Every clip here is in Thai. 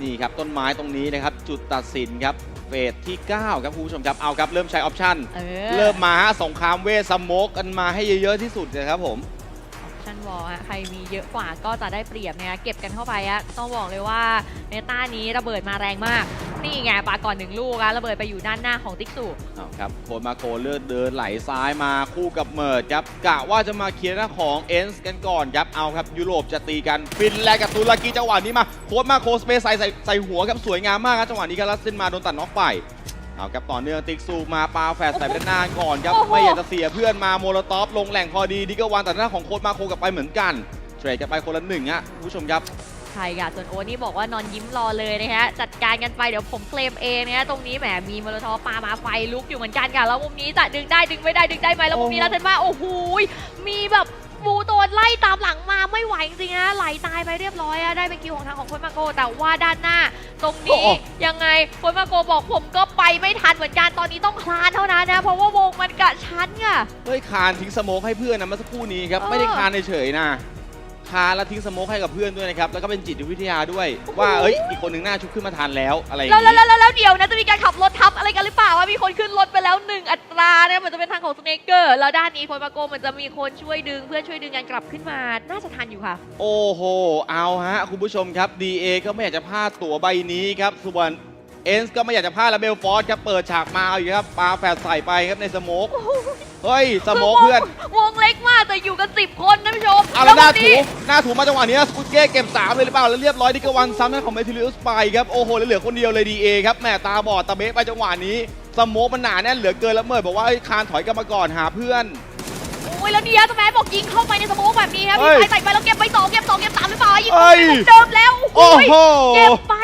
นี่ครับต้นไม้ตรงนี้นะครับ จุดตัดสินครับเฟสที่ 9 ครับคุณผู้ชมครับเอาครับเริ่มใช้ออปชั่นเออ เริ่มมาฮะสงครามเวทสโมกกันมาให้เยอะๆที่สุดเลยครับผม ชันวอลฮะใครมีเยอะกว่าก็จะได้เปรียบนะคะเก็บกันเข้าไปอะต้องบอกเลยว่าเนต้านี้ระเบิดมาแรงมาก นี่ไงปาก่อนหนึ่งลูกอะระเบิดไปอยู่ด้านหน้าของติ๊กสุเอาครับโคนมาโคเลือดเดินไหลซ้ายมาคู่กับเมิร์ดครับกะว่าจะมาเคลียร์หน้าของเอนส์กันก่อนครับเอาครับยุโรปจะตีกันฟินแลนด์กับตุรกีจังหวะนี้มาโค้ดมาโคสเปซใส่ใส่ใส่หัวครับสวยงามมากครับจังหวะนี้ครับลัสเซนมาโดนตัดน็อกไปเอาครับต่อเนื่องติ๊กซูมาปาแฟดใส่ไปด้านหน้าก่อนครับโอ้โหไม่อยากจะเสียเพื่อนมาโมโลตอฟลงแหล่งพอดีดิกวันตัดหน้าของโค้ดมาโคกลับไปเหมือนกันเทรดกันไปคนละหนึ่งฮะคุณผู้ชมครับ ใช่ค่ะส่วนโอ๊ตนี่บอกว่านอนยิ้มรอเลยนะฮะจัดการกันไปเดี๋ยวผมเคลมเองนะฮะตรงนี้แหมมีมอลโทอปามาไฟลุกอยู่เหมือนกันค่ะแล้วมุมนี้จะดึงได้ดึงไม่ได้ดึงได้ไหมแล้วมุมนี้โอ้แล้วเทนมาโอ้โหยมีแบบบูโตนไล่ตามหลังมาไม่ไหวจริงๆนะไหลตายไปเรียบร้อยอะได้เป็นคิวของทางของคนมาโก แต่ว่าด้านหน้า ตรงนี้ยังไงคนมาโกบอกผมก็ไปไม่ทันเหมือนกันตอนนี้ต้องคลานเท่านั้นนะเพราะว่าวงมันกระชั้นค่ะเฮ้ยคานทิ้งสโมกให้เพื่อนนะเมื่อสักครู่นี้ครับเออไม่ได้คานเฉยๆนะ คานแล้วทิ้งสโมกให้กับเพื่อนด้วยนะครับ แล้วก็เป็นจิตวิทยาด้วย ว่าเอ้ยอีกคนหนึ่งหน้าชุบขึ้นมาทานแล้วอะไรอย่างแล้วนี้แล้วแล้วแล้วเดี๋ยวนะจะมีการขับรถทับอะไรกันหรือเปล่าว่ามีคนขึ้นรถไปแล้วหนึ่งอัตราเนี่ยมันจะเป็นทางของสเนกเกอร์แล้วด้านนี้คนมาโกมันจะมีคนช่วยดึง เพื่อช่วยดึงกันกลับขึ้นมา น่าจะทันอยู่ค่ะ โอ้โห เอาฮะ คุณผู้ชมครับ DA ก็ไม่อยากจะพลาดตั๋วใบนี้ครับ ส่วน เอนส์ก็ไม่อยากจะพลาดแล้วเบลฟอร์ดครับเปิดฉากมาเอาอีกครับปาแฟดใส่ไปครับในสโมกเฮ้ยสโมกเพื่อน วงเล็กมากแต่อยู่กันสิบคนนะผู้ชมเอาแล้วหน้าวันถูนี้หน้าถูมาจังหวะนี้สกุตเก้เก็บสามเลยหรือเปล่าแล้วเรียบร้อยดิกวันซ้ำหน้าของเมทิลิอุสไปครับโอ้โหแล้วเหลือคนเดียวเลย DA ครับแหม่ตาบอดตะเบะไปจังหวะนี้สโมกมันหนาแน่นเหลือเกินแล้วเมิร์ดบอกว่าเอ้ยคานถอยกลันมาก่อนหาเพื่อนโอ้ยแล้วเดียสแมนบอกยิงเข้าไปในสโมกแบบนี้ครับเฮ้มียใครใส่ไปแล้วเก็บไปสองเก็บสองเก็บสามหรือเปล่ายิงเฮ้ยเหมือนเดิมแล้วโอ้โอ้ยโหเก็บไป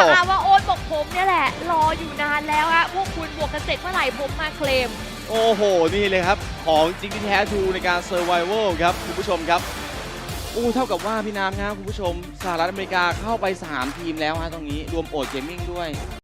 นี่ยังไม่ได้โอ้โหสามว่าโอนบอกผมเนี่ยแหละ รออยู่นานแล้วฮะพวกคุณบวกกันเสร็จเมื่อไหร่ผมมาเคลม โอ้โห นี่เลยครับ ของจริงที่แท้ทรูในการเซอร์ไวเวลครับ คุณผู้ชมครับโอ้เท่ากับว่าพี่น้ำครับคุณผู้ชมสหรัฐอเมริกาเข้าไป 3 ทีมแล้วฮะตรงนี้รวมโอดเกมมิ่งด้วย